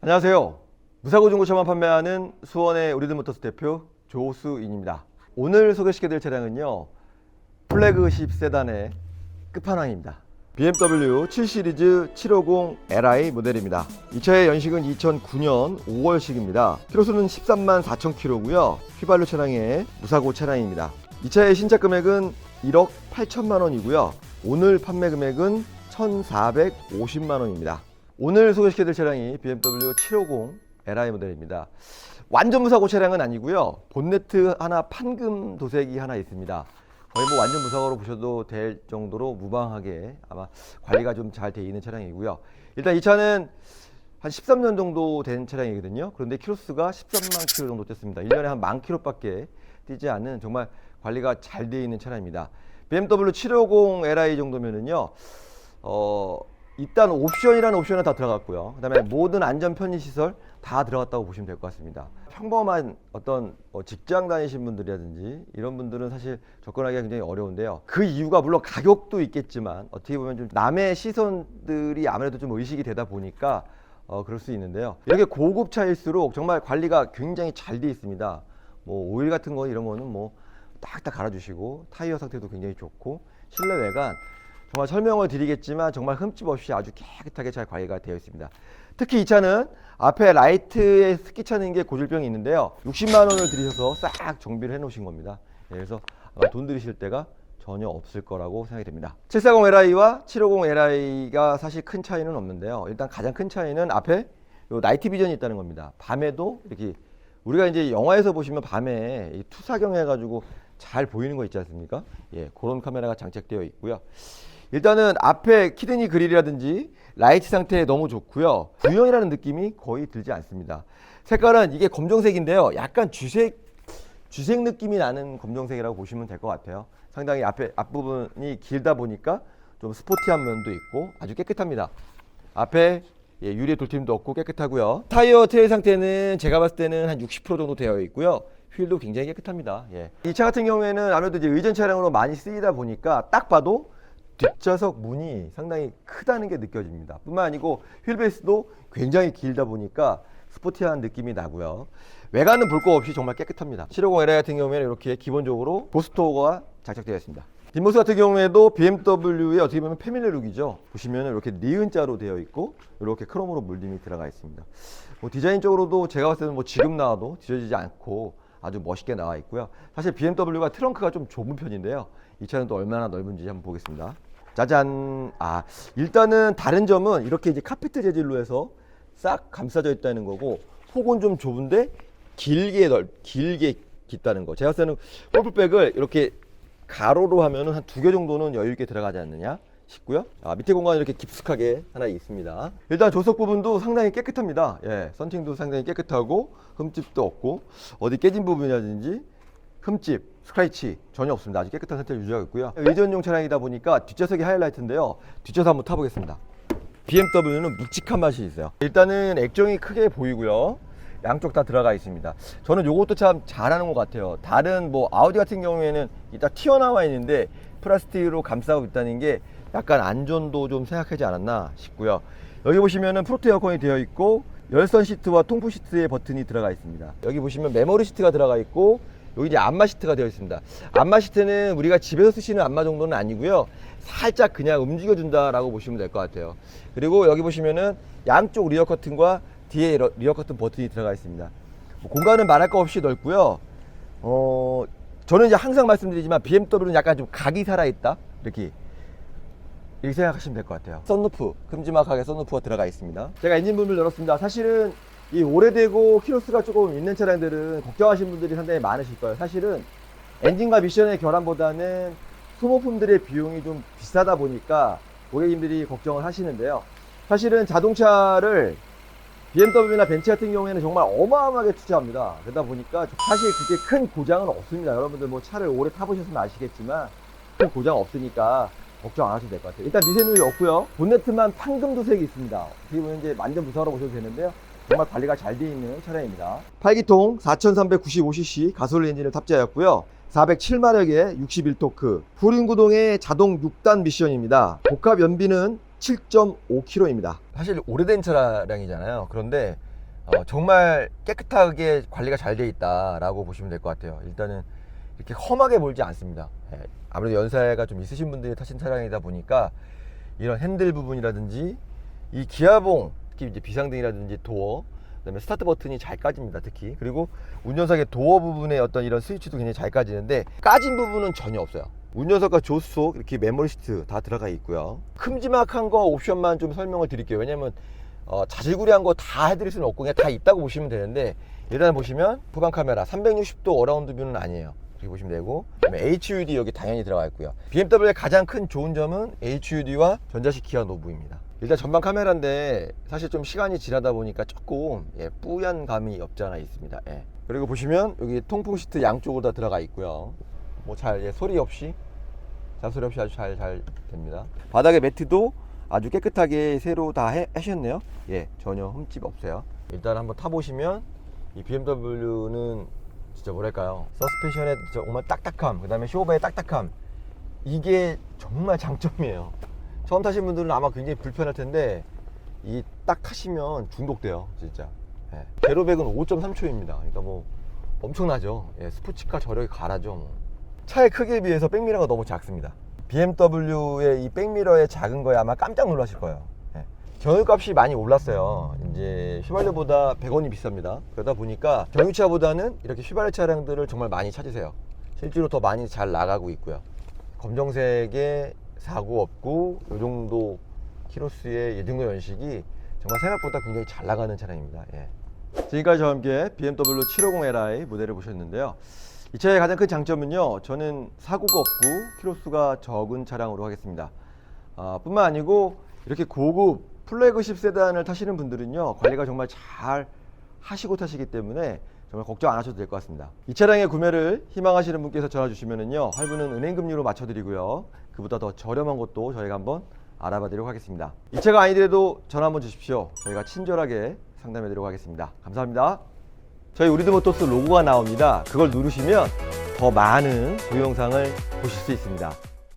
안녕하세요. 무사고 중고차만 판매하는 수원의 우리들 모터스 대표 조수인입니다. 오늘 소개시켜드릴 차량은요. 플래그십 세단의 끝판왕입니다. BMW 7 시리즈 750 Li 모델입니다. 이 차의 연식은 2009년 5월식입니다. 키로수는 13만 4천 킬로고요. 휘발유 차량의 무사고 차량입니다. 이 차의 신차 금액은 1억 8천만 원이고요. 오늘 판매 금액은 1,450만 원입니다. 오늘 소개시켜드릴 차량이 BMW 750 Li 모델입니다. 완전 무사고 차량은 아니고요. 본네트 하나 판금 도색이 하나 있습니다. 거의 뭐 완전 무사고로 보셔도 될 정도로 무방하게 아마 관리가 좀 잘 돼 있는 차량이고요. 일단 이 차는 한 13년 정도 된 차량이거든요. 그런데 키로수가 13만 킬로 정도 뛰었습니다. 1년에 한만 킬로밖에 뛰지 않는 정말 관리가 잘돼 있는 차량입니다. BMW 750 Li 정도면은요. 어, 일단 옵션이라는 옵션은 다 들어갔고요. 그다음에 모든 안전 편의 시설 다 들어갔다고 보시면 될 것 같습니다. 평범한 어떤 어, 직장 다니신 분들이라든지 이런 분들은 사실 접근하기가 굉장히 어려운데요. 그 이유가 물론 가격도 있겠지만 어떻게 보면 좀 남의 시선들이 아무래도 좀 의식이 되다 보니까 어, 그럴 수 있는데요. 이렇게 고급 차일수록 정말 관리가 굉장히 잘 돼 있습니다. 뭐 오일 같은 거 이런 거는 뭐 딱딱 갈아주시고 타이어 상태도 굉장히 좋고 실내 외관 정말 설명을 드리겠지만 정말 흠집 없이 아주 깨끗하게 잘 관리가 되어 있습니다. 특히 이 차는 앞에 라이트에 스키 차는 게 고질병이 있는데요. 60만 원을 들이셔서 싹 정비를 해 놓으신 겁니다. 예, 그래서 아마 돈 들이실 때가 전혀 없을 거라고 생각이 됩니다. 740 Li와 750 Li가 사실 큰 차이는 없는데요. 일단 가장 큰 차이는 앞에 요 나이트 비전이 있다는 겁니다. 밤에도 이렇게 우리가 이제 영화에서 보시면 밤에 이 투사경 해가지고 잘 보이는 거 있지 않습니까? 예, 그런 카메라가 장착되어 있고요. 일단은 앞에 키드니 그릴이라든지 라이트 상태 너무 좋고요. 구형이라는 느낌이 거의 들지 않습니다. 색깔은 이게 검정색인데요. 약간 주색 주색 느낌이 나는 검정색이라고 보시면 될 것 같아요. 상당히 앞에 앞부분이 길다 보니까 좀 스포티한 면도 있고 아주 깨끗합니다. 앞에 예, 유리 돌팀도 없고 깨끗하고요. 타이어 트레이 상태는 제가 봤을 때는 한 60% 정도 되어 있고요. 휠도 굉장히 깨끗합니다. 예. 이 차 같은 경우에는 아무래도 이제 의전 차량으로 많이 쓰이다 보니까 딱 봐도 뒷좌석 문이 상당히 크다는 게 느껴집니다. 뿐만 아니고 휠베이스도 굉장히 길다 보니까 스포티한 느낌이 나고요. 외관은 볼 거 없이 정말 깨끗합니다. 750 LI 같은 경우에는 이렇게 기본적으로 보스토어가 장착되어 있습니다. 뒷모습 같은 경우에도 BMW의 어떻게 보면 패밀리 룩이죠. 보시면 이렇게 니은자로 되어 있고 이렇게 크롬으로 물림이 들어가 있습니다. 뭐 디자인적으로도 제가 봤을 때는 뭐 지금 나와도 뒤져지지 않고 아주 멋있게 나와 있고요. 사실 BMW가 트렁크가 좀 좁은 편인데요. 이 차는 또 얼마나 넓은지 한번 보겠습니다. 짜잔. 아, 일단은 다른 점은 이렇게 이제 카페트 재질로 해서 싹 감싸져 있다는 거고 폭은 좀 좁은데 길게 넓 길게 깊다는 거. 제가 때는 골프백을 이렇게 가로로 하면은 한 두 개 정도는 여유 있게 들어가지 않느냐 싶고요. 아, 밑에 공간이 이렇게 깊숙하게 하나 있습니다. 일단 조석 부분도 상당히 깨끗합니다. 예, 썬팅도 상당히 깨끗하고 흠집도 없고 어디 깨진 부분이라든지 흠집, 스크래치 전혀 없습니다. 아주 깨끗한 상태를 유지하고 있고요. 의전용 차량이다 보니까 뒷좌석이 하이라이트인데요. 뒷좌석 한번 타보겠습니다. BMW는 묵직한 맛이 있어요. 일단은 액정이 크게 보이고요. 양쪽 다 들어가 있습니다. 저는 요것도 참 잘하는 것 같아요. 다른 뭐 아우디 같은 경우에는 이따 튀어나와 있는데 플라스틱으로 감싸고 있다는 게 약간 안전도 좀 생각하지 않았나 싶고요. 여기 보시면은 프로트 에어컨이 되어 있고 열선 시트와 통풍 시트의 버튼이 들어가 있습니다. 여기 보시면 메모리 시트가 들어가 있고 여기 이제 안마 시트가 되어 있습니다. 안마 시트는 우리가 집에서 쓰시는 안마 정도는 아니고요. 살짝 그냥 움직여 준다라고 보시면 될 것 같아요. 그리고 여기 보시면은 양쪽 리어 커튼과 뒤에 러- 리어 커튼 버튼이 들어가 있습니다. 뭐 공간은 말할 거 없이 넓고요. 어, 저는 이제 항상 말씀드리지만 BMW는 약간 좀 각이 살아 있다. 이렇게 이렇게 생각하시면 될 것 같아요. 썬루프, 큼지막하게 썬루프가 들어가 있습니다. 제가 엔진 부분을 열었습니다. 사실은 이 오래되고 키로수가 조금 있는 차량들은 걱정하시는 분들이 상당히 많으실 거예요. 사실은 엔진과 미션의 결함보다는 소모품들의 비용이 좀 비싸다 보니까 고객님들이 걱정을 하시는데요. 사실은 자동차를 BMW나 벤츠 같은 경우에는 정말 어마어마하게 투자합니다. 그러다 보니까 사실 그게 큰 고장은 없습니다. 여러분들 뭐 차를 오래 타보셨으면 아시겠지만 큰 고장 없으니까 걱정 안 하셔도 될 것 같아요. 일단 미세누이 없고요. 본네트만 판금 도색이 있습니다. 어떻게 보면 이제 완전 무사로 보셔도 되는데요. 정말 관리가 잘 되어 있는 차량입니다. 8기통 4395cc 가솔린 엔진을 탑재하였고요. 407마력의 61토크, 후륜구동의 자동 6단 미션입니다. 복합 연비는 7.5km입니다. 사실 오래된 차량이잖아요. 그런데 어, 정말 깨끗하게 관리가 잘돼 있다라고 보시면 될 것 같아요. 일단은 이렇게 험하게 몰지 않습니다. 예, 아무래도 연세가 좀 있으신 분들이 타신 차량이다 보니까 이런 핸들 부분이라든지 이 기아봉, 특히 이제 비상등이라든지 도어, 그다음에 스타트 버튼이 잘 까집니다. 특히 그리고 운전석의 도어 부분에 어떤 이런 스위치도 굉장히 잘 까지는데 까진 부분은 전혀 없어요. 운전석과 조수석 이렇게 메모리 시트 다 들어가 있고요. 큼지막한 거 옵션만 좀 설명을 드릴게요. 왜냐면 어, 자질구레한 거 다 해드릴 수는 없고 그냥 다 있다고 보시면 되는데 일단 보시면 후방 카메라 360도 어라운드 뷰는 아니에요. 이렇게 보시면 되고 HUD 여기 당연히 들어가 있고요. BMW의 가장 큰 좋은 점은 HUD와 전자식 기아 노브입니다. 일단 전방 카메라인데 사실 좀 시간이 지나다 보니까 조금 예, 뿌연 감이 없지 않아 있습니다. 예. 그리고 보시면 여기 통풍 시트 양쪽으로 다 들어가 있고요. 뭐잘 예, 소리 없이 잡소리 없이 아주 잘 잘 됩니다. 바닥에 매트도 아주 깨끗하게 새로 다 해, 하셨네요. 예, 전혀 흠집 없어요. 일단 한번 타보시면 이 BMW는 진짜 뭐랄까요? 서스펜션의 정말 딱딱함, 그 다음에 쇼바의 딱딱함 이게 정말 장점이에요. 처음 타신 분들은 아마 굉장히 불편할 텐데 이딱 타시면 중독돼요, 진짜. 예. 제로백은 5.3초입니다. 그러니까 뭐 엄청나죠. 예, 스포츠카 저력이 가라죠. 뭐. 차의 크기에 비해서 백미러가 너무 작습니다. BMW의 이 백미러의 작은 거에 아마 깜짝 놀라실 거예요. 예. 경유값이 많이 올랐어요. 이제 휘발유보다 100원이 비쌉니다. 그러다 보니까 경유차보다는 이렇게 휘발유 차량들을 정말 많이 찾으세요. 실제로 더 많이 잘 나가고 있고요. 검정색에 사고 없고 이 정도 키로수의 예등도 연식이 정말 생각보다 굉장히 잘 나가는 차량입니다. 예. 지금까지 저와 함께 BMW 750li 모델을 보셨는데요. 이 차의 가장 큰 장점은요. 저는 사고가 없고 키로수가 적은 차량으로 하겠습니다. 아, 뿐만 아니고 이렇게 고급 플래그십 세단을 타시는 분들은요. 관리가 정말 잘 하시고 타시기 때문에 정말 걱정 안 하셔도 될 것 같습니다. 이 차량의 구매를 희망하시는 분께서 전화 주시면은요. 할부는 은행 금리로 맞춰 드리고요. 그보다 더 저렴한 것도 저희가 한번 알아봐 드리도록 하겠습니다. 이 차가 아니더라도 전화 한번 주십시오. 저희가 친절하게 상담해 드리도록 하겠습니다. 감사합니다. 저희 우리드모토스 로고가 나옵니다. 그걸 누르시면 더 많은 동영상을 보실 수 있습니다.